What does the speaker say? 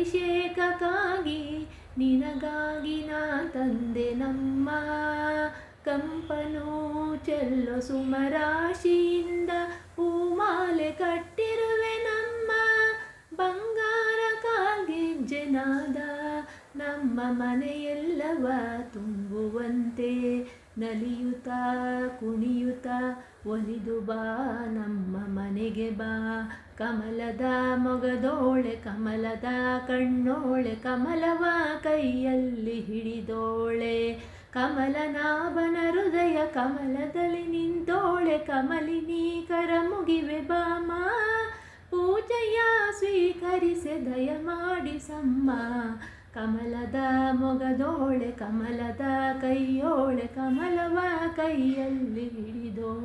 ಅಭಿಷೇಕಕ್ಕಾಗಿ ನಿನಗಾಗಿ ನಾ ತಂದೆ ನಮ್ಮ ಕಂಪನು ಚೆಲ್ಲೋ ಸುಮರಾಶಿಯಿಂದ ಹೂಮಾಲೆ ಕಟ್ಟಿರುವೆ ನಮ್ಮ ಬಂಗಾರಕ್ಕಾಗಿ ಜನಾದ ನಮ್ಮ ಮನೆಯೆಲ್ಲವ ತುಂಬುವಂತೆ ನಲಿಯುತ್ತ ಕುಣಿಯುತ್ತ ಒಲಿದು ಬಾ ನಮ್ಮ ಮನೆಗೆ ಬಾ, ಕಮಲದ ಮೊಗದೋಳೆ, ಕಮಲದ ಕಣ್ಣೋಳೆ, ಕಮಲವ ಕೈಯಲ್ಲಿ ಹಿಡಿದೋಳೆ, ಕಮಲನಾಭನ ಹೃದಯ ಕಮಲದಲ್ಲಿ ನಿಂತೋಳೆ, ಕಮಲಿನಿ ಕರ ಮುಗಿವೆ ಬಾಮ ಪೂಜೆಯ ಸ್ವೀಕರಿಸಿ, ದಯ ಮಾಡಿಸಮ್ಮ ಕಮಲದ ಮೊಗದೋಳೆ, ಕಮಲದ ಕೈಯೋಳೆ, ಕಮಲವ ಕೈಯಲ್ಲಿ ಹಿಡಿದೋಳೆ